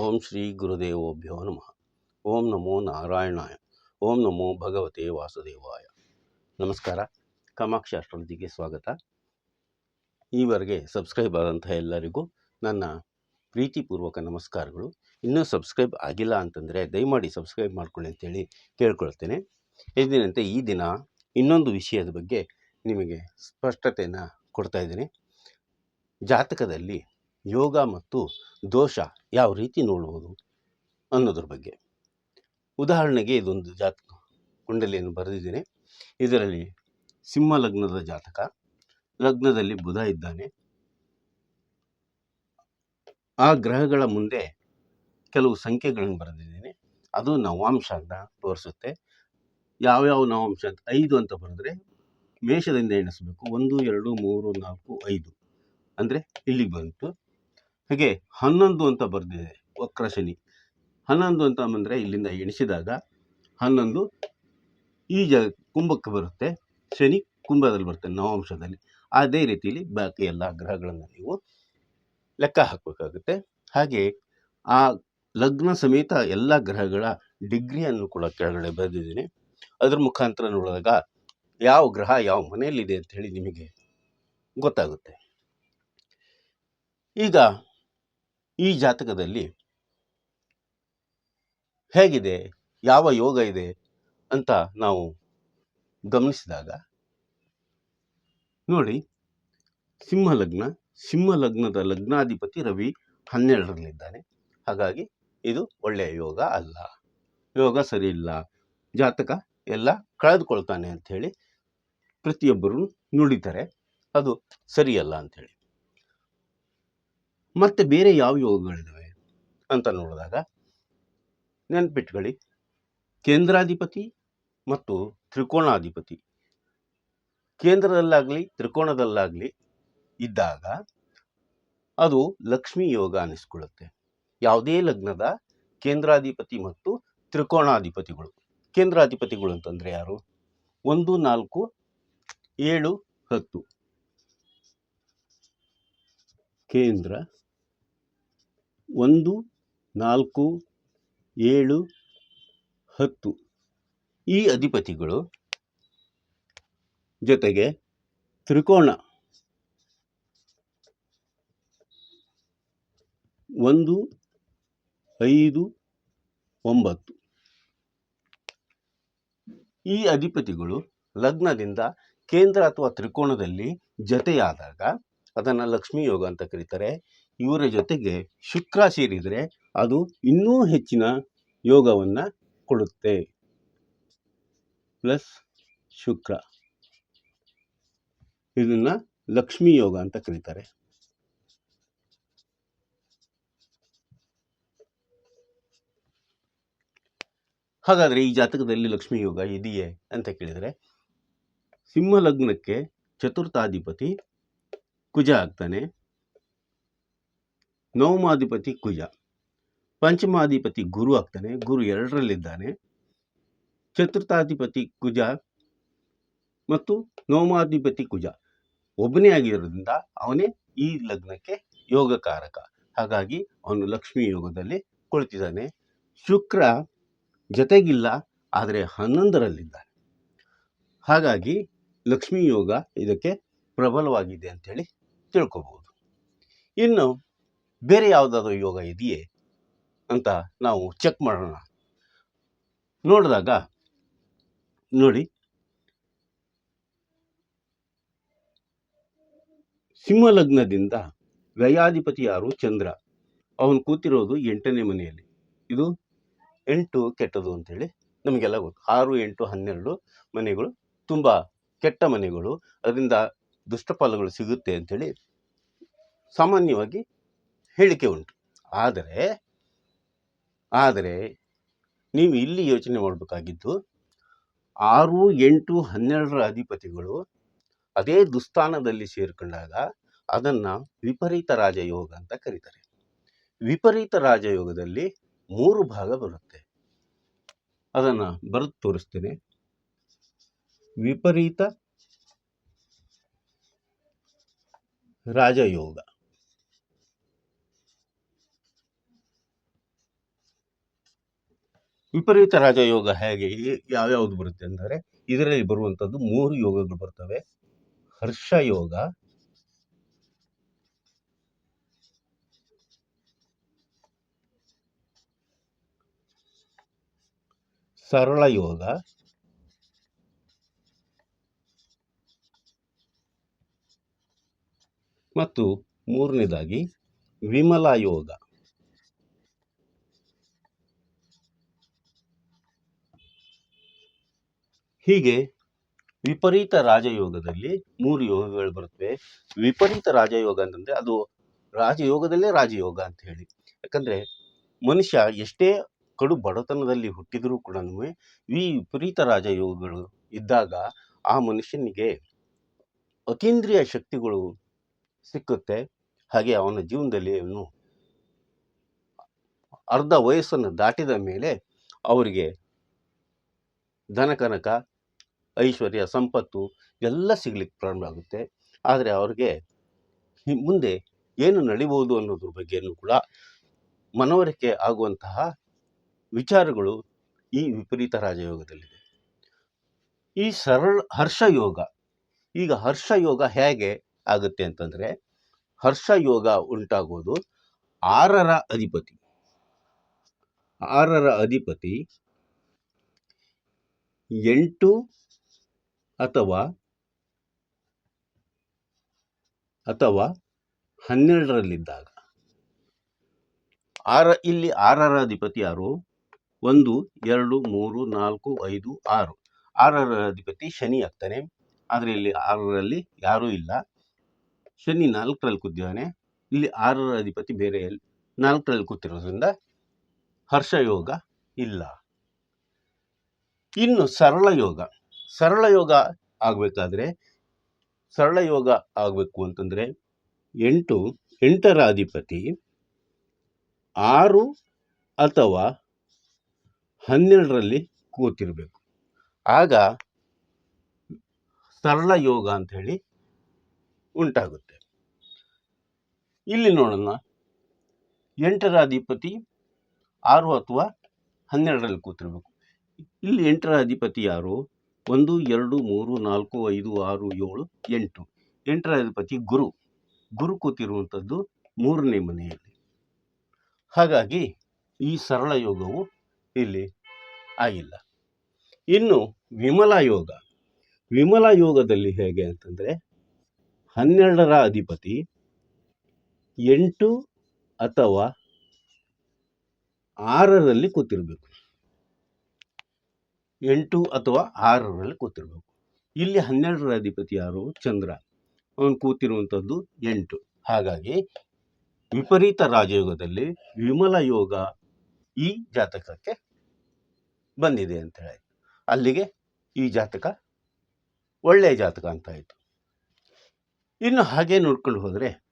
ಓಂ ಶ್ರೀ ಗುರುದೇವೋಭ್ಯೋ ನಮಃ. ಓಂ ನಮೋ ನಾರಾಯಣಾಯ. ಓಂ ನಮೋ ಭಗವತೆ ವಾಸುದೇವಾಯ. ನಮಸ್ಕಾರ. ಕಾಮಾಕ್ಷಿ ಅಸ್ಟ್ರಾಲಜಿಗೆ ಸ್ವಾಗತ. ಈವರೆಗೆ ಸಬ್ಸ್ಕ್ರೈಬ್ ಆದಂಥ ಎಲ್ಲರಿಗೂ ನನ್ನ ಪ್ರೀತಿಪೂರ್ವಕ ನಮಸ್ಕಾರಗಳು. ಇನ್ನೂ ಸಬ್ಸ್ಕ್ರೈಬ್ ಆಗಿಲ್ಲ ಅಂತಂದರೆ ದಯಮಾಡಿ ಸಬ್ಸ್ಕ್ರೈಬ್ ಮಾಡ್ಕೊಳ್ಳಿ ಅಂತೇಳಿ ಕೇಳ್ಕೊಳ್ತೇನೆ. ಎಂದಿನಂತೆ ಈ ದಿನ ಇನ್ನೊಂದು ವಿಷಯದ ಬಗ್ಗೆ ನಿಮಗೆ ಸ್ಪಷ್ಟತೆಯನ್ನು ಕೊಡ್ತಾ ಇದ್ದೀನಿ. ಜಾತಕದಲ್ಲಿ ಯೋಗ ಮತ್ತು ದೋಷ ಯಾವ ರೀತಿ ನೋಡುವುದು ಅನ್ನೋದ್ರ ಬಗ್ಗೆ. ಉದಾಹರಣೆಗೆ ಇದೊಂದು ಜಾತಕ ಕುಂಡಲಿಯನ್ನು ಬರೆದಿದ್ದೇನೆ. ಇದರಲ್ಲಿ ಸಿಂಹ ಲಗ್ನದ ಜಾತಕ, ಲಗ್ನದಲ್ಲಿ ಬುಧ ಇದ್ದಾನೆ. ಆ ಗ್ರಹಗಳ ಮುಂದೆ ಕೆಲವು ಸಂಖ್ಯೆಗಳನ್ನು ಬರೆದಿದ್ದೇನೆ. ಅದು ನವಾಂಶ ಅಂತ ತೋರಿಸುತ್ತೆ. ಯಾವ್ಯಾವ ನವಾಂಶ ಅಂತ, ಐದು ಅಂತ ಬರೆದ್ರೆ ಮೇಷದಿಂದ ಎಣಿಸಬೇಕು. ಒಂದು, ಎರಡು, ಮೂರು, ನಾಲ್ಕು, ಐದು. ಅಂದರೆ ಇಲ್ಲಿಗೆ ಬಂತು. ಹಾಗೆ ಹನ್ನೊಂದು ಅಂತ ಬರೆದಿದೆ ವಕ್ರ ಶನಿ. ಹನ್ನೊಂದು ಅಂತ ಬಂದರೆ ಇಲ್ಲಿಂದ ಎಣಿಸಿದಾಗ ಹನ್ನೊಂದು ಈ ಜ ಕುಂಭಕ್ಕೆ ಬರುತ್ತೆ. ಶನಿ ಕುಂಭದಲ್ಲಿ ಬರುತ್ತೆ ನವಾಂಶದಲ್ಲಿ. ಅದೇ ರೀತಿಯಲ್ಲಿ ಬಾಕಿ ಎಲ್ಲ ಗ್ರಹಗಳನ್ನು ನೀವು ಲೆಕ್ಕ ಹಾಕಬೇಕಾಗುತ್ತೆ. ಹಾಗೆ ಆ ಲಗ್ನ ಸಮೇತ ಎಲ್ಲ ಗ್ರಹಗಳ ಡಿಗ್ರಿಯನ್ನು ಕೂಡ ಕೆಳಗಡೆ ಬರೆದಿದ್ದೀನಿ. ಅದ್ರ ಮುಖಾಂತರ ನೋಡಿದಾಗ ಯಾವ ಗ್ರಹ ಯಾವ ಮನೆಯಲ್ಲಿದೆ ಅಂತ ಹೇಳಿ ನಿಮಗೆ ಗೊತ್ತಾಗುತ್ತೆ. ಈಗ ಈ ಜಾತಕದಲ್ಲಿ ಹೇಗಿದೆ? ಯಾವ ಯೋಗ ಇದೆ ಅಂತ ನಾವು ಗಮನಿಸಿದಾಗ ನೋಡಿ ಸಿಂಹ ಲಗ್ನ ಸಿಂಹ ಲಗ್ನದ ಲಗ್ನಾಧಿಪತಿ ರವಿ ಹನ್ನೆರಡರಲ್ಲಿದ್ದಾನೆ. ಹಾಗಾಗಿ ಇದು ಒಳ್ಳೆಯ ಯೋಗ ಅಲ್ಲ. ಯೋಗ ಸರಿ ಇಲ್ಲ. ಜಾತಕ ಎಲ್ಲ ಕಳೆದುಕೊಳ್ತಾನೆ ಅಂಥೇಳಿ ಪ್ರತಿಯೊಬ್ಬರು ನುಡಿತಾರೆ. ಅದು ಸರಿಯಲ್ಲ ಅಂಥೇಳಿ ಮತ್ತೆ ಬೇರೆ ಯಾವ ಯೋಗಗಳಿದ್ದಾವೆ ಅಂತ ನೋಡಿದಾಗ ನೆನ್ಪಿಟ್ಕೊಳ್ಳಿ. ಕೇಂದ್ರಾಧಿಪತಿ ಮತ್ತು ತ್ರಿಕೋಣಾಧಿಪತಿ. ಕೇಂದ್ರದಲ್ಲಾಗಲಿ, ತ್ರಿಕೋಣದಲ್ಲಾಗಲಿ ಇದ್ದಾಗ ಅದು ಲಕ್ಷ್ಮಿ ಯೋಗ ಅನ್ನಿಸ್ಕೊಳ್ಳುತ್ತೆ ಯಾವುದೇ ಲಗ್ನದ ಕೇಂದ್ರಾಧಿಪತಿ ಮತ್ತು ತ್ರಿಕೋಣಾಧಿಪತಿಗಳು. ಕೇಂದ್ರಾಧಿಪತಿಗಳು ಅಂತಂದರೆ ಯಾರು? ಒಂದು, ನಾಲ್ಕು, ಏಳು, ಹತ್ತು. ಕೇಂದ್ರ ಒಂದು, ನಾಲ್ಕು, ಏಳು, ಹತ್ತು. ಈ ಅಧಿಪತಿಗಳು ಜೊತೆಗೆ ತ್ರಿಕೋಣ ಒಂದು, ಐದು, ಒಂಬತ್ತು. ಈ ಅಧಿಪತಿಗಳು ಲಗ್ನದಿಂದ ಕೇಂದ್ರ ಅಥವಾ ತ್ರಿಕೋಣದಲ್ಲಿ ಜತೆಯಾದಾಗ, ಅದನ್ನು ಲಕ್ಷ್ಮೀ ಯೋಗ ಅಂತ ಕರೀತಾರೆ. ಇವರ ಜೊತೆಗೆ ಶುಕ್ರ ಸೇರಿದರೆ ಅದು ಇನ್ನೂ ಹೆಚ್ಚಿನ ಯೋಗವನ್ನು ಕೊಡುತ್ತೆ. ಪ್ಲಸ್ ಶುಕ್ರ. ಇದನ್ನು ಲಕ್ಷ್ಮೀ ಯೋಗ ಅಂತ ಕರೀತಾರೆ. ಹಾಗಾದರೆ ಈ ಜಾತಕದಲ್ಲಿ ಲಕ್ಷ್ಮೀ ಯೋಗ ಇದೆಯೇ ಅಂತ ಕೇಳಿದರೆ, ಸಿಂಹ ಲಗ್ನಕ್ಕೆ ಚತುರ್ಥಾಧಿಪತಿ ಕುಜ ಆಗ್ತಾನೆ. ನವಮಾಧಿಪತಿ ಕುಜ. ಪಂಚಮಾಧಿಪತಿ ಗುರು ಆಗ್ತಾನೆ, ಗುರು ಎರಡರಲ್ಲಿದ್ದಾನೆ. ಚತುರ್ಥಾಧಿಪತಿ ಕುಜ ಮತ್ತು ನವಮಾಧಿಪತಿ ಕುಜ. ಒಬ್ಬನೇ ಆಗಿರೋದ್ರಿಂದ ಅವನೇ ಈ ಲಗ್ನಕ್ಕೆ ಯೋಗಕಾರಕ. ಹಾಗಾಗಿ ಅವನು ಲಕ್ಷ್ಮೀ ಯೋಗದಲ್ಲಿ ಕುಳಿತಿದ್ದಾನೆ. ಶುಕ್ರ ಜೊತೆಗಿಲ್ಲ, ಆದರೆ ಹನ್ನೊಂದರಲ್ಲಿದ್ದಾನೆ. ಹಾಗಾಗಿ ಲಕ್ಷ್ಮೀ ಯೋಗ ಇದಕ್ಕೆ ಪ್ರಬಲವಾಗಿದೆ ಅಂಥೇಳಿ ತಿಳ್ಕೊಬಹುದು. ಇನ್ನು ಬೇರೆ ಯಾವುದಾದ್ರೂ ಯೋಗ ಇದೆಯೇ ಅಂತ ನಾವು ಚೆಕ್ ಮಾಡೋಣ. ನೋಡಿದಾಗ, ನೋಡಿ. ಸಿಂಹ ಲಗ್ನದಿಂದ ವ್ಯಯಾಧಿಪತಿ ಯಾರು ಚಂದ್ರ. ಅವನು ಕೂತಿರೋದು ಎಂಟನೇ ಮನೆಯಲ್ಲಿ. ಇದು ಎಂಟು ಕೆಟ್ಟದು ಅಂತೇಳಿ ನಮಗೆಲ್ಲ ಗೊತ್ತು. ಆರು, ಎಂಟು, ಹನ್ನೆರಡು ಮನೆಗಳು ತುಂಬ ಕೆಟ್ಟ ಮನೆಗಳು. ಅದರಿಂದ ದುಷ್ಟಫಲಗಳು ಸಿಗುತ್ತೆ ಅಂಥೇಳಿ ಸಾಮಾನ್ಯವಾಗಿ ಹೇಳಿಕೆ ಉಂಟು. ಆದರೆ ಆದರೆ ನೀವು ಇಲ್ಲಿ ಯೋಚನೆ ಮಾಡಬೇಕಾಗಿದ್ದು, ಆರು, ಎಂಟು, ಹನ್ನೆರಡರ ಅಧಿಪತಿಗಳು ಅದೇ ದುಸ್ಥಾನದಲ್ಲಿ ಸೇರಿಕೊಂಡಾಗ ಅದನ್ನು ವಿಪರೀತ ರಾಜಯೋಗ ಅಂತ ಕರೀತಾರೆ. ವಿಪರೀತ ರಾಜಯೋಗದಲ್ಲಿ ಮೂರು ಭಾಗ ಬರುತ್ತೆ. ಅದನ್ನು ಬರೆದು ತೋರಿಸ್ತೇನೆ. ವಿಪರೀತ ರಾಜಯೋಗ. ವಿಪರೀತ ರಾಜಯೋಗ ಹೇಗೆ ಯಾವ್ಯಾವ್ದು ಬರುತ್ತೆ ಅಂದರೆ, ಇದರಲ್ಲಿ ಬರುವಂಥದ್ದು ಮೂರು ಯೋಗಗಳು ಬರ್ತವೆ. ಹರ್ಷ ಯೋಗ, ಸರಳ ಯೋಗ, ಮತ್ತು ಮೂರನೇದಾಗಿ ವಿಮಲ ಯೋಗ. ಹೀಗೆ ವಿಪರೀತ ರಾಜಯೋಗದಲ್ಲಿ ಮೂರು ಯೋಗಗಳು ಬರುತ್ತವೆ. ವಿಪರೀತ ರಾಜಯೋಗ ಅಂತಂದ್ರೆ ಅದು ರಾಜಯೋಗದಲ್ಲೇ ರಾಜಯೋಗ ಅಂತ ಹೇಳಿ. ಯಾಕಂದ್ರೆ ಮನುಷ್ಯ ಎಷ್ಟೇ ಕಡು ಬಡತನದಲ್ಲಿ ಹುಟ್ಟಿದರೂ ಕೂಡ ಈ ವಿಪರೀತ ರಾಜಯೋಗಗಳು ಇದ್ದಾಗ ಆ ಮನುಷ್ಯನಿಗೆ ಅತೀಂದ್ರಿಯ ಶಕ್ತಿಗಳು ಸಿಕ್ಕುತ್ತೆ. ಹಾಗೆ ಅವನ ಜೀವನದಲ್ಲಿ ಅವನು ಅರ್ಧ ವಯಸ್ಸನ್ನು ದಾಟಿದ ಮೇಲೆ ಅವರಿಗೆ ಧನಕನಕ ಐಶ್ವರ್ಯ, ಸಂಪತ್ತು ಎಲ್ಲ ಸಿಗ್ಲಿಕ್ಕೆ ಪ್ರಾರಂಭ ಆಗುತ್ತೆ. ಆದರೆ ಅವ್ರಿಗೆ ಮುಂದೆ ಏನು ನಡಿಬೋದು ಅನ್ನೋದ್ರ ಬಗ್ಗೆಯೂ ಕೂಡ ಮನವರಿಕೆ ಆಗುವಂತಹ ವಿಚಾರಗಳು ಈ ವಿಪರೀತ ರಾಜಯೋಗದಲ್ಲಿದೆ. ಈ ಸರಳ ಹರ್ಷ ಯೋಗ, ಈಗ ಹರ್ಷ ಯೋಗ ಹೇಗೆ ಆಗುತ್ತೆ ಅಂತಂದ್ರೆ ಹರ್ಷ ಯೋಗ ಉಂಟಾಗೋದು ಆರರ ಅಧಿಪತಿ. ಆರರ ಅಧಿಪತಿ ಎಂಟು ಅಥವಾ ಅಥವಾ ಹನ್ನೆರಡರಲ್ಲಿದ್ದಾಗ. ಆರ, ಇಲ್ಲಿ ಆರರ ಅಧಿಪತಿ ಯಾರು ಒಂದು, ಎರಡು, ಮೂರು, ನಾಲ್ಕು, ಐದು, ಆರು. ಆರರ ಅಧಿಪತಿ ಶನಿ ಆಗ್ತಾನೆ. ಆದರೆ ಇಲ್ಲಿ ಆರರಲ್ಲಿ ಯಾರೂ ಇಲ್ಲ. ಶನಿ ನಾಲ್ಕರಲ್ಲಿ ಕೂತಿದ್ದಾನೆ ಇಲ್ಲಿ ಆರರ ಅಧಿಪತಿ ಬೇರೆ ನಾಲ್ಕರಲ್ಲಿ ಕೂತಿರೋದ್ರಿಂದ ಹರ್ಷಯೋಗ ಇಲ್ಲ. ಇನ್ನು ಸರಳ ಯೋಗ. ಸರಳ ಯೋಗ ಆಗಬೇಕಾದ್ರೆ, ಸರಳ ಯೋಗ ಆಗಬೇಕು ಅಂತಂದರೆ ಎಂಟು, ಎಂಟರ ಅಧಿಪತಿ, ಆರು ಅಥವಾ ಹನ್ನೆರಡರಲ್ಲಿ ಕೂತಿರಬೇಕು. ಆಗ ಸರಳ ಯೋಗ ಅಂತ ಹೇಳಿ ಉಂಟಾಗುತ್ತೆ. ಇಲ್ಲಿ ನೋಡೋಣ, ಎಂಟರ ಅಧಿಪತಿ, ಆರು ಅಥವಾ ಹನ್ನೆರಡರಲ್ಲಿ ಕೂತಿರ್ಬೇಕು. ಇಲ್ಲಿ ಎಂಟರ ಅಧಿಪತಿ ಯಾರು? ಒಂದು, ಎರಡು, ಮೂರು, ನಾಲ್ಕು, ಐದು, ಆರು, ಏಳು, ಎಂಟು. ಎಂಟರ ಅಧಿಪತಿ ಗುರು. ಗುರು ಕೂತಿರುವಂಥದ್ದು ಮೂರನೇ ಮನೆಯಲ್ಲಿ. ಹಾಗಾಗಿ ಈ ಸರಳ ಯೋಗವು ಇಲ್ಲಿ ಆಗಿಲ್ಲ. ಇನ್ನು ವಿಮಲ ಯೋಗ. ವಿಮಲ ಯೋಗದಲ್ಲಿ ಹೇಗೆ ಅಂತಂದರೆ ಹನ್ನೆರಡರ ಅಧಿಪತಿ ಎಂಟು ಅಥವಾ ಆರರಲ್ಲಿ ಕೂತಿರ್ಬೇಕು. ಎಂಟು ಅಥವಾ ಆರರಲ್ಲಿ ಕೂತಿರ್ಬೇಕು. ಇಲ್ಲಿ ಹನ್ನೆರಡರ ಅಧಿಪತಿ ಯಾರು? ಚಂದ್ರ. ಅವನು ಕೂತಿರುವಂಥದ್ದು ಎಂಟು. ಹಾಗಾಗಿ ವಿಪರೀತ ರಾಜಯೋಗದಲ್ಲಿ ವಿಮಲ ಯೋಗ ಈ ಜಾತಕಕ್ಕೆ ಬಂದಿದೆ ಅಂತ ಹೇಳಿ. ಅಲ್ಲಿಗೆ ಈ ಜಾತಕ ಒಳ್ಳೆಯ ಜಾತಕ ಅಂತ ಆಯಿತು. ಇನ್ನು ಹಾಗೆ ನೋಡ್ಕೊಂಡು ಹೋದರೆ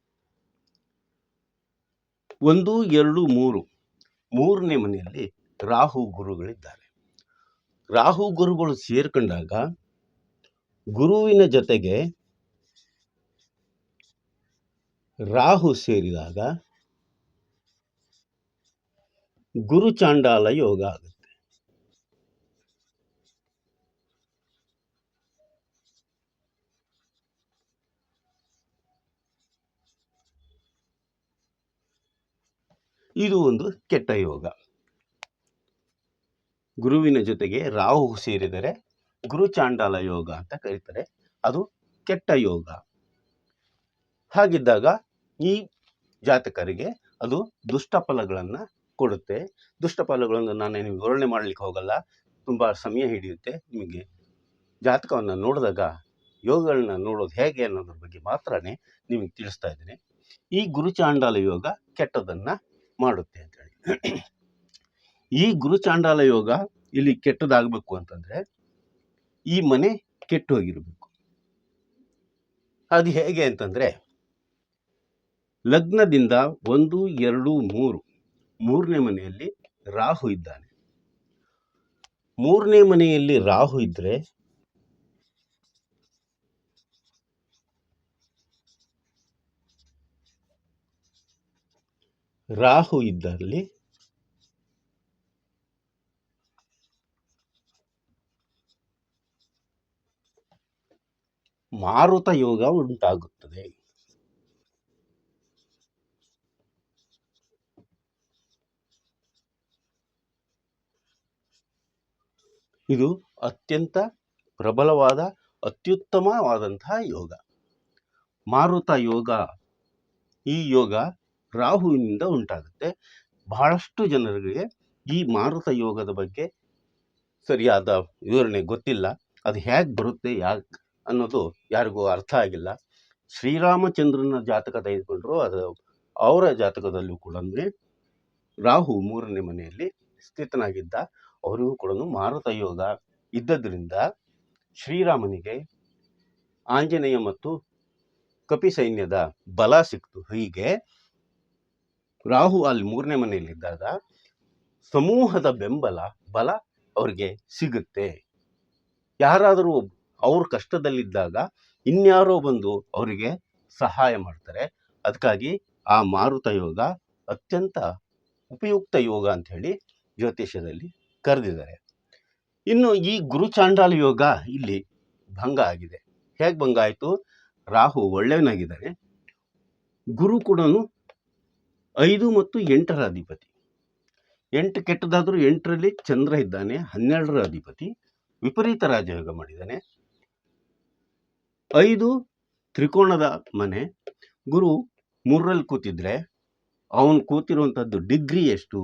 ಒಂದು, ಎರಡು, ಮೂರು, ಮೂರನೇ ಮನೆಯಲ್ಲಿ ರಾಹು ಗುರುಗಳಿದ್ದಾರೆ. ರಾಹು ಗುರುಗಳು ಸೇರ್ಕೊಂಡಾಗ ಗುರುವಿನ ಜೊತೆಗೆ ರಾಹು ಸೇರಿದಾಗ ಗುರು ಚಾಂಡಾಲ ಯೋಗ ಆಗುತ್ತೆ. ಇದು ಒಂದು ಕೆಟ್ಟ ಯೋಗ. ಗುರುವಿನ ಜೊತೆಗೆ ರಾಹು ಸೇರಿದರೆ ಗುರು ಚಾಂಡಾಲ ಯೋಗ ಅಂತ ಕರೀತಾರೆ. ಅದು ಕೆಟ್ಟ ಯೋಗ. ಹಾಗಿದ್ದಾಗ ಈ ಜಾತಕರಿಗೆ ಅದು ದುಷ್ಟ ಫಲಗಳನ್ನು ಕೊಡುತ್ತೆ. ದುಷ್ಟ ಫಲಗಳನ್ನು ನಾನು ನಿಮಗೆ ವಿವರಣೆ ಮಾಡಲಿಕ್ಕೆ ಹೋಗಲ್ಲ. ತುಂಬ ಸಮಯ ಹಿಡಿಯುತ್ತೆ. ನಿಮಗೆ ಜಾತಕವನ್ನು ನೋಡಿದಾಗ, ಯೋಗಗಳನ್ನ ನೋಡೋದು ಹೇಗೆ ಅನ್ನೋದ್ರ ಬಗ್ಗೆ ಮಾತ್ರನೇ ನಿಮಗೆ ತಿಳಿಸ್ತಾ ಇದ್ದೀನಿ. ಈ ಗುರುಚಾಂಡಾಲ ಯೋಗ ಕೆಟ್ಟದನ್ನು ಮಾಡುತ್ತೆ ಅಂತೇಳಿ ಈ ಗುರುಚಾಂಡಾಲ ಯೋಗ ಇಲ್ಲಿ ಕೆಟ್ಟದಾಗಬೇಕು ಅಂತಂದರೆ ಈ ಮನೆ ಕೆಟ್ಟು ಹೋಗಿರಬೇಕು. ಅದು ಹೇಗೆ ಅಂತಂದರೆ ಲಗ್ನದಿಂದ ಒಂದು, ಎರಡು, ಮೂರು, ಮೂರನೇ ಮನೆಯಲ್ಲಿ ರಾಹು ಇದ್ದಾನೆ. ಮೂರನೇ ಮನೆಯಲ್ಲಿ ರಾಹು ಇದ್ದರೆ ರಾಹು ಇದ್ದಲ್ಲಿ ಮಾರುತ ಯೋಗ ಉಂಟಾಗುತ್ತದೆ. ಇದು ಅತ್ಯಂತ ಪ್ರಬಲವಾದ, ಅತ್ಯುತ್ತಮವಾದಂತಹ ಯೋಗ. ಮಾರುತ ಯೋಗ, ಈ ಯೋಗ ರಾಹುವಿನಿಂದ ಉಂಟಾಗುತ್ತೆ. ಬಹಳಷ್ಟು ಜನರಿಗೆ ಈ ಮಾರುತ ಯೋಗದ ಬಗ್ಗೆ ಸರಿಯಾದ ವಿವರಣೆ ಗೊತ್ತಿಲ್ಲ. ಅದು ಹೇಗೆ ಬರುತ್ತೆ, ಯಾಕೆ ಅನ್ನೋದು ಯಾರಿಗೂ ಅರ್ಥ ಆಗಿಲ್ಲ. ಶ್ರೀರಾಮಚಂದ್ರನ ಜಾತಕ ತೆಗೆದುಕೊಂಡ್ರು ಅದು ಅವರ ಜಾತಕದಲ್ಲೂ ಕೂಡ ರಾಹು ಮೂರನೇ ಮನೆಯಲ್ಲಿ ಸ್ಥಿತನಾಗಿದ್ದ, ಅವರಿಗೂ ಕೂಡ ಮಾರುತ ಯೋಗ ಇದ್ದದ್ರಿಂದ ಶ್ರೀರಾಮನಿಗೆ ಆಂಜನೇಯ ಮತ್ತು ಕಪಿ ಸೈನ್ಯದ ಬಲ ಸಿಕ್ತು. ಹೀಗೆ ರಾಹು ಅಲ್ಲಿ ಮೂರನೇ ಮನೆಯಲ್ಲಿದ್ದಾಗ ಸಮೂಹದ ಬೆಂಬಲ, ಬಲ ಅವರಿಗೆ ಸಿಗುತ್ತೆ. ಯಾರಾದರೂ ಅವ್ರ ಕಷ್ಟದಲ್ಲಿದ್ದಾಗ ಇನ್ಯಾರೋ ಬಂದು ಅವರಿಗೆ ಸಹಾಯ ಮಾಡ್ತಾರೆ. ಅದಕ್ಕಾಗಿ ಆ ಮಾರುತ ಯೋಗ ಅತ್ಯಂತ ಉಪಯುಕ್ತ ಯೋಗ ಅಂತ ಹೇಳಿ ಜ್ಯೋತಿಷ್ಯದಲ್ಲಿ ಕರೆದಿದ್ದಾರೆ. ಇನ್ನು ಈ ಗುರು ಗುರುಚಾಂಡಾಲ ಯೋಗ ಇಲ್ಲಿ ಭಂಗ ಆಗಿದೆ. ಹೇಗೆ ಭಂಗ ಆಯಿತು? ರಾಹು ಒಳ್ಳೆಯವನಾಗಿದ್ದಾನೆ ಗುರು ಕೂಡ ಐದು ಮತ್ತು ಎಂಟರ ಅಧಿಪತಿ. ಎಂಟು ಕೆಟ್ಟದಾದರೂ ಎಂಟರಲ್ಲಿ ಚಂದ್ರ ಇದ್ದಾನೆ, ಹನ್ನೆರಡರ ಅಧಿಪತಿ, ವಿಪರೀತ ರಾಜಯೋಗ ಮಾಡಿದ್ದಾನೆ. ಐದು ತ್ರಿಕೋಣದ ಮನೆ. ಗುರು ಮೂರರಲ್ಲಿ ಕೂತಿದ್ರೆ ಅವನು ಕೂತಿರುವಂಥದ್ದು ಡಿಗ್ರಿ ಎಷ್ಟು?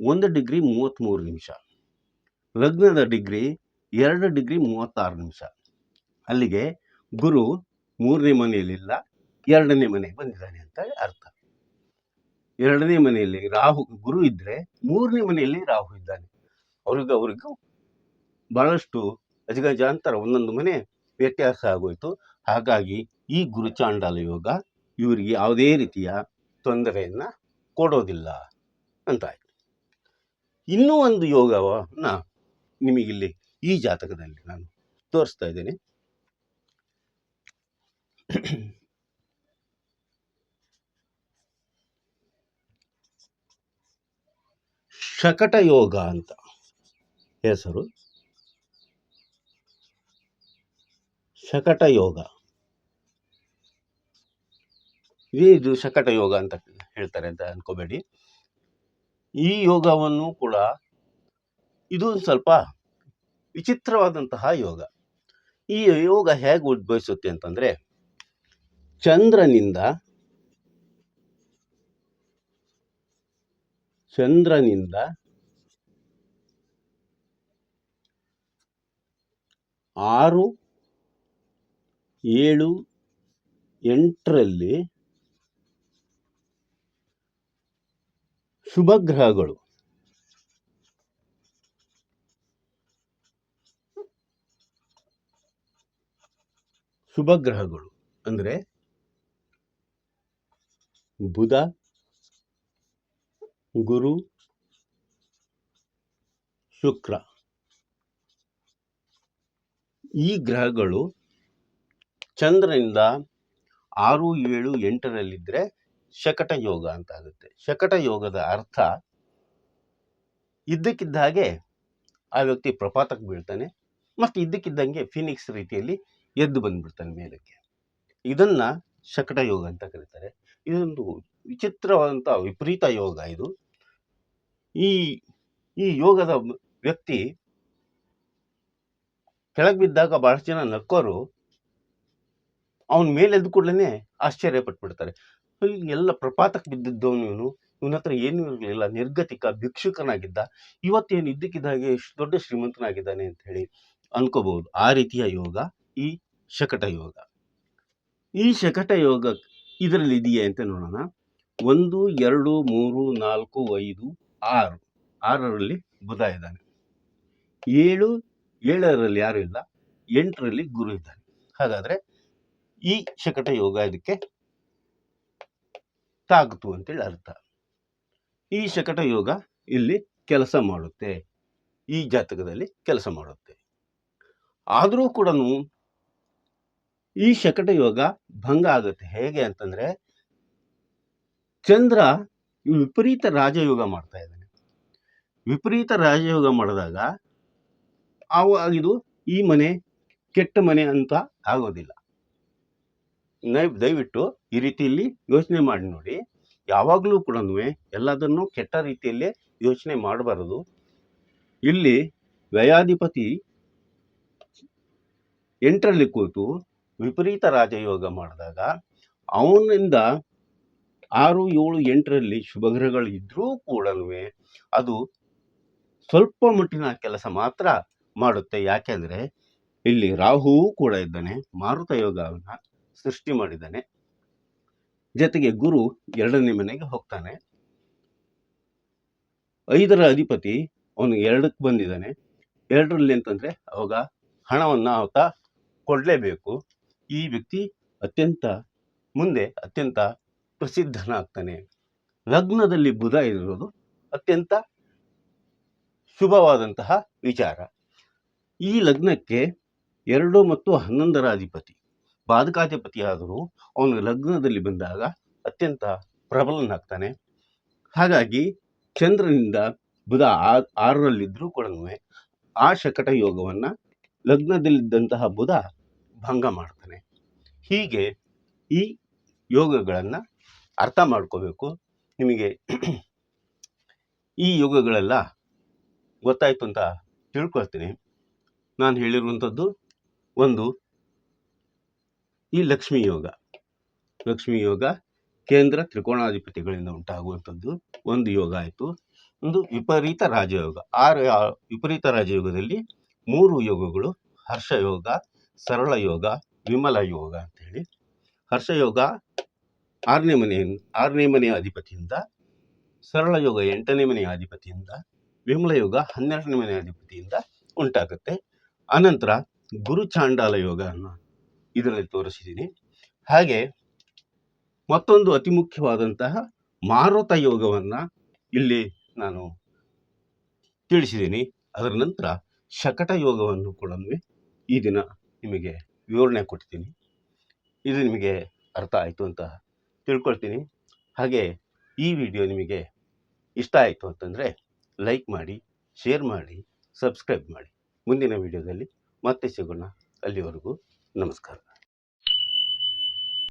ಒಂದು ಡಿಗ್ರಿ ಮೂವತ್ತ್ಮೂರು ನಿಮಿಷ. ಲಗ್ನದ ಡಿಗ್ರಿ ಎರಡು ಡಿಗ್ರಿ ಮೂವತ್ತಾರು ನಿಮಿಷ. ಅಲ್ಲಿಗೆ ಗುರು ಮೂರನೇ ಮನೆಯಲ್ಲಿಲ್ಲ, ಎರಡನೇ ಮನೆಗೆ ಬಂದಿದ್ದಾನೆ ಅಂತ ಅರ್ಥ. ಎರಡನೇ ಮನೆಯಲ್ಲಿ ರಾಹು, ಗುರು ಇದ್ದರೆ ಮೂರನೇ ಮನೆಯಲ್ಲಿ ರಾಹು ಇದ್ದಾನೆ. ಅವ್ರಿಗೆ ಅವ್ರಿಗೂ ಬಹಳಷ್ಟು ಅಂತಾರೆ ಒಂದೊಂದು ಮನೆ ವ್ಯತ್ಯಾಸ ಆಗೋಯಿತು. ಹಾಗಾಗಿ ಈ ಗುರುಚಾಂಡಾಲ ಯೋಗ ಇವರಿಗೆ ಯಾವುದೇ ರೀತಿಯ ತೊಂದರೆಯನ್ನು ಕೊಡೋದಿಲ್ಲ ಅಂತ ಆಯ್ತು ಇನ್ನೂ ಒಂದು ಯೋಗವನ್ನು ನಿಮಗಿಲ್ಲಿ ಈ ಜಾತಕದಲ್ಲಿ ನಾನು ತೋರಿಸ್ತಾ ಇದ್ದೇನೆ. ಶಕಟ ಯೋಗ ಅಂತ ಹೆಸರು. ಶಕಟ ಯೋಗ ಇದು ಶಕಟ ಯೋಗ ಅಂತ ಹೇಳ್ತಾರೆ ಅಂತ ಅನ್ಕೋಬೇಡಿ. ಈ ಯೋಗವನ್ನು ಕೂಡ ಇದು ಸ್ವಲ್ಪ ವಿಚಿತ್ರವಾದಂತಹ ಯೋಗ. ಈ ಯೋಗ ಹೇಗೆ ಉದ್ಭವಿಸುತ್ತೆ ಅಂತಂದರೆ, ಚಂದ್ರನಿಂದ ಚಂದ್ರನಿಂದ ಆರು ಏಳು ಎಂಟರಲ್ಲಿ ಶುಭಗ್ರಹಗಳು ಶುಭಗ್ರಹಗಳು ಶುಭ ಗ್ರಹಗಳು ಅಂದರೆ ಬುಧ ಗುರು ಶುಕ್ರ. ಈ ಗ್ರಹಗಳು ಚಂದ್ರನಿಂದ ಆರು ಏಳು ಎಂಟರಲ್ಲಿದ್ದರೆ ಶಕಟ ಯೋಗ ಅಂತ ಆಗುತ್ತೆ ಶಕಟ ಯೋಗದ ಅರ್ಥ ಇದ್ದಕ್ಕಿದ್ದ ಹಾಗೆ ಆ ವ್ಯಕ್ತಿ ಪ್ರಪಾತಕ್ಕೆ ಬೀಳ್ತಾನೆ, ಮತ್ತು ಇದ್ದಕ್ಕಿದ್ದಂಗೆ ಫಿನಿಕ್ಸ್ ರೀತಿಯಲ್ಲಿ ಎದ್ದು ಬಂದ್ಬಿಡ್ತಾನೆ ಮೇಲಕ್ಕೆ. ಇದನ್ನ ಶಕಟ ಯೋಗ ಅಂತ ಕರೀತಾರೆ. ಇದೊಂದು ವಿಚಿತ್ರವಾದಂಥ ವಿಪರೀತ ಯೋಗ ಇದು. ಈ ಈ ಯೋಗದ ವ್ಯಕ್ತಿ ಕೆಳಗೆ ಬಿದ್ದಾಗ ಬಹಳಷ್ಟು ಜನ ನಕ್ಕೋರು ಅವನ ಮೇಲೆ ಎದ್ದು ಕೂಡಲೇ ಆಶ್ಚರ್ಯ ಪಟ್ಬಿಡ್ತಾರೆ. ಎಲ್ಲ ಪ್ರಪಾತಕ್ಕೆ ಬಿದ್ದಿದ್ದವನು ಇವನು. ಇವನ ಹತ್ರ ಏನೂ ಇರಲಿಲ್ಲ. ನಿರ್ಗತಿಕ, ಭಿಕ್ಷುಕನಾಗಿದ್ದ. ಇವತ್ತೇನು ಇದ್ದಕ್ಕಿದ್ದಾಗೆ ಎಷ್ಟು ದೊಡ್ಡ ಶ್ರೀಮಂತನಾಗಿದ್ದಾನೆ ಅಂತ ಹೇಳಿ ಅನ್ಕೋಬಹುದು. ಆ ರೀತಿಯ ಯೋಗ, ಈ ಶಕಟ ಯೋಗ. ಈ ಶಕಟ ಯೋಗ ಇದರಲ್ಲಿ ಇದೆಯೇ ಅಂತ ನೋಡೋಣ. ಒಂದು, ಎರಡು, ಮೂರು, ನಾಲ್ಕು, ಐದು, ಆರು. ಆರರಲ್ಲಿ ಬುಧ ಇದ್ದಾನೆ. ಏಳು, ಏಳರಲ್ಲಿ ಯಾರು ಇಲ್ಲ. ಎಂಟರಲ್ಲಿ ಗುರು ಇದ್ದಾನೆ. ಹಾಗಾದ್ರೆ ಈ ಶಕಟ ಯೋಗ ಇದಕ್ಕೆ ತಾಗ್ತು ಅಂತೇಳಿ ಅರ್ಥ. ಈ ಶಕಟ ಯೋಗ ಇಲ್ಲಿ ಕೆಲಸ ಮಾಡುತ್ತೆ. ಈ ಜಾತಕದಲ್ಲಿ ಕೆಲಸ ಮಾಡುತ್ತೆ. ಆದರೂ ಕೂಡ ಈ ಶಕಟ ಯೋಗ ಭಂಗ ಆಗುತ್ತೆ. ಹೇಗೆ ಅಂತಂದ್ರೆ ಚಂದ್ರ ವಿಪರೀತ ರಾಜಯೋಗ ಮಾಡ್ತಾ ಇದ್ದಾನೆ. ವಿಪರೀತ ರಾಜಯೋಗ ಮಾಡಿದಾಗ ಅವಾಗ ಇದು ಈ ಮನೆ ಕೆಟ್ಟ ಮನೆ ಅಂತ ಆಗೋದಿಲ್ಲ. ದಯವಿಟ್ಟು ಈ ರೀತಿಯಲ್ಲಿ ಯೋಚನೆ ಮಾಡಿ ನೋಡಿ. ಯಾವಾಗಲೂ ಕೂಡ ಎಲ್ಲದನ್ನು ಕೆಟ್ಟ ರೀತಿಯಲ್ಲೇ ಯೋಚನೆ ಮಾಡಬಾರದು. ಇಲ್ಲಿ ವ್ಯಯಾಧಿಪತಿ ಎಂಟರಲ್ಲಿ ಕೂತು ವಿಪರೀತ ರಾಜಯೋಗ ಮಾಡಿದಾಗ ಅವನಿಂದ ಆರು, ಏಳು, ಎಂಟರಲ್ಲಿ ಶುಭಗ್ರಹಗಳು ಇದ್ದರೂ ಕೂಡ ಅದು ಸ್ವಲ್ಪ ಮಟ್ಟಿನ ಕೆಲಸ ಮಾತ್ರ ಮಾಡುತ್ತೆ. ಯಾಕೆಂದರೆ ಇಲ್ಲಿ ರಾಹುವು ಕೂಡ ಇದ್ದಾನೆ, ಮಾರುತ ಯೋಗವನ್ನು ಸೃಷ್ಟಿ ಮಾಡಿದ್ದಾನೆ. ಜೊತೆಗೆ ಗುರು ಎರಡನೇ ಮನೆಗೆ ಹೋಗ್ತಾನೆ. ಐದರ ಅಧಿಪತಿ ಅವನು ಎರಡಕ್ಕೆ ಬಂದಿದ್ದಾನೆ. ಎರಡರಲ್ಲಿ ಅಂತಂದರೆ ಅವಾಗ ಹಣವನ್ನು ಆತ ಕೊಡಲೇಬೇಕು. ಈ ವ್ಯಕ್ತಿ ಅತ್ಯಂತ ಮುಂದೆ ಅತ್ಯಂತ ಪ್ರಸಿದ್ಧನಾಗ್ತಾನೆ. ಲಗ್ನದಲ್ಲಿ ಬುಧ ಇರೋದು ಅತ್ಯಂತ ಶುಭವಾದಂತಹ ವಿಚಾರ. ಈ ಲಗ್ನಕ್ಕೆ ಎರಡು ಮತ್ತು ಹನ್ನೊಂದರ ಅಧಿಪತಿ. ಬಾಧಕಾಧಿಪತಿ ಆದರೂ ಅವನು ಲಗ್ನದಲ್ಲಿ ಬಂದಾಗ ಅತ್ಯಂತ ಪ್ರಬಲನಾಗ್ತಾನೆ. ಹಾಗಾಗಿ ಚಂದ್ರನಿಂದ ಬುಧ ಆರರಲ್ಲಿದ್ದರೂ ಕೂಡ ಆ ಶಕಟ ಯೋಗವನ್ನು ಲಗ್ನದಲ್ಲಿದ್ದಂತಹ ಬುಧ ಭಂಗ ಮಾಡ್ತಾನೆ. ಹೀಗೆ ಈ ಯೋಗಗಳನ್ನು ಅರ್ಥ ಮಾಡ್ಕೋಬೇಕು. ನಿಮಗೆ ಈ ಯೋಗಗಳೆಲ್ಲ ಗೊತ್ತಾಯ್ತು ಅಂತ ತಿಳ್ಕೊಳ್ತೀನಿ. ನಾನು ಹೇಳಿರುವಂಥದ್ದು ಒಂದು ಈ ಲಕ್ಷ್ಮೀ ಯೋಗ. ಲಕ್ಷ್ಮೀ ಯೋಗ ಕೇಂದ್ರ ತ್ರಿಕೋಣಾಧಿಪತಿಗಳಿಂದ ಉಂಟಾಗುವಂಥದ್ದು ಒಂದು ಯೋಗ ಆಯಿತು. ಒಂದು ವಿಪರೀತ ರಾಜಯೋಗ. ಆ- ವಿಪರೀತ ರಾಜಯೋಗದಲ್ಲಿ ಮೂರು ಯೋಗಗಳು, ಹರ್ಷ ಯೋಗ, ಸರಳ ಯೋಗ, ವಿಮಲ ಯೋಗ ಅಂತೇಳಿ ಹರ್ಷಯೋಗ ಆರನೇ ಮನೆಯ ಆರನೇ ಮನೆಯ ಅಧಿಪತಿಯಿಂದ, ಸರಳ ಯೋಗ ಎಂಟನೇ ಮನೆಯ ಅಧಿಪತಿಯಿಂದ, ವಿಮಲ ಯೋಗ ಹನ್ನೆರಡನೇ ಮನೆಯ ಅಧಿಪತಿಯಿಂದ ಉಂಟಾಗುತ್ತೆ. ಅನಂತರ ಗುರುಚಾಂಡಾಲ ಯೋಗವನ್ನು ಇದರಲ್ಲಿ ತೋರಿಸಿದ್ದೀನಿ ಹಾಗೆ ಮತ್ತೊಂದು ಅತಿ ಮುಖ್ಯವಾದಂತಹ ಮಾರುತ ಯೋಗವನ್ನು ಇಲ್ಲಿ ನಾನು ತಿಳಿಸಿದ್ದೀನಿ ಅದರ ನಂತರ ಶಕಟ ಯೋಗವನ್ನು ಕೂಡ ಈ ದಿನ ನಿಮಗೆ ವಿವರಣೆ ಕೊಡ್ತೀನಿ ಇದು ನಿಮಗೆ ಅರ್ಥ ಆಯಿತು ಅಂತ ತಿಳ್ಕೊಳ್ತೀನಿ. ಹಾಗೆ ಈ ವಿಡಿಯೋ ನಿಮಗೆ ಇಷ್ಟ ಆಯಿತು ಅಂತಂದರೆ ಲೈಕ್ ಮಾಡಿ, ಶೇರ್ ಮಾಡಿ, ಸಬ್ಸ್ಕ್ರೈಬ್ ಮಾಡಿ. ಮುಂದಿನ ವಿಡಿಯೋದಲ್ಲಿ ಮತ್ತೆ ಸಿಗೋಣ. ಅಲ್ಲಿವರೆಗೂ ನಮಸ್ಕಾರ.